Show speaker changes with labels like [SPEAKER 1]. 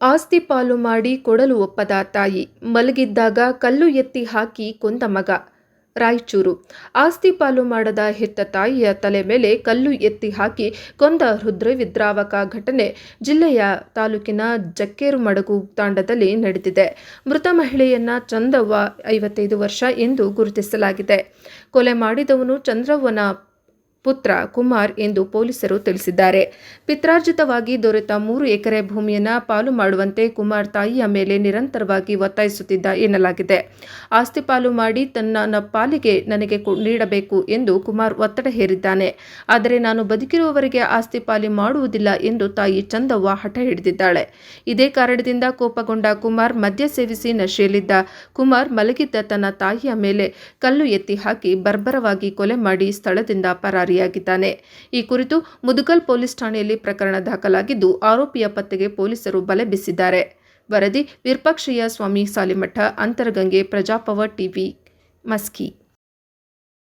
[SPEAKER 1] ಆಸ್ತಿ ಪಾಲು ಮಾಡಿ ಕೊಡಲು ಒಪ್ಪದ ತಾಯಿ. ಮಲಗಿದ್ದಾಗ ಕಲ್ಲು ಎತ್ತಿ ಹಾಕಿ ಕೊಂದ ಮಗ. ರಾಯಚೂರು. ಆಸ್ತಿ ಪಾಲು ಮಾಡದ ಹೆತ್ತ ತಾಯಿಯ ತಲೆ ಮೇಲೆ ಕಲ್ಲು ಎತ್ತಿ ಹಾಕಿ ಕೊಂದ ಹೃದಯವಿದ್ರಾವಕ ಘಟನೆ ಜಿಲ್ಲೆಯ ತಾಲೂಕಿನ ಜಕ್ಕೇರುಮಡಗು ತಾಂಡದಲ್ಲಿ ನಡೆದಿದೆ. ಮೃತ ಮಹಿಳೆಯನ್ನ ಚಂದವ್ವ ಐವತ್ತೈದು ವರ್ಷ ಎಂದು ಗುರುತಿಸಲಾಗಿದೆ. ಕೊಲೆ ಮಾಡಿದವನು ಚಂದ್ರವ್ವನ ಪುತ್ರ ಕುಮಾರ್ ಎಂದು ಪೊಲೀಸರು ತಿಳಿಸಿದ್ದಾರೆ. ಪಿತ್ರಾರ್ಜಿತವಾಗಿ ದೊರೆತ ಮೂರು ಎಕರೆ ಭೂಮಿಯನ್ನು ಪಾಲು ಮಾಡುವಂತೆ ಕುಮಾರ್ ತಾಯಿಯ ಮೇಲೆ ನಿರಂತರವಾಗಿ ಒತ್ತಾಯಿಸುತ್ತಿದ್ದ ಎನ್ನಲಾಗಿದೆ. ಆಸ್ತಿ ಪಾಲು ಮಾಡಿ ತನ್ನ ಪಾಲಿಗೆ ನನಗೆ ನೀಡಬೇಕು ಎಂದು ಕುಮಾರ್ ಒತ್ತಡ ಹೇರಿದ್ದಾನೆ. ಆದರೆ ನಾನು ಬದುಕಿರುವವರೆಗೆ ಆಸ್ತಿ ಪಾಲಿ ಮಾಡುವುದಿಲ್ಲ ಎಂದು ತಾಯಿ ಚಂದವ್ವ ಹಠ ಹಿಡಿದಿದ್ದಾಳೆ. ಇದೇ ಕಾರಣದಿಂದ ಕೋಪಗೊಂಡ ಕುಮಾರ್ ಮದ್ಯ ಸೇವಿಸಿ ನಶೆಯಲ್ಲಿದ್ದ. ಕುಮಾರ್ ಮಲಗಿದ್ದ ತನ್ನ ತಾಯಿಯ ಮೇಲೆ ಕಲ್ಲು ಎತ್ತಿ ಹಾಕಿ ಬರ್ಬರವಾಗಿ ಕೊಲೆ ಮಾಡಿ ಸ್ಥಳದಿಂದ ಪರಾರಿಯಾಗಿದ್ದಾನೆ ಈ ಕುರಿತು ಮುದುಗಲ್ ಪೊಲೀಸ್ ಠಾಣೆಯಲ್ಲಿ ಪ್ರಕರಣ ದಾಖಲಾಗಿದ್ದು ಆರೋಪಿಯ ಪತ್ತೆಗೆ ಪೊಲೀಸರು ಬಲೆ ಬೀಸಿದ್ದಾರೆ. ವರದಿ ವಿರ್ಪಾಕ್ಷಯ್ಯ ಸ್ವಾಮಿ ಸಾಲಿಮಠ, ಅಂತರಗಂಗೆ ಪ್ರಜಾಪವ ಟಿವಿ, ಮಸ್ಕಿ.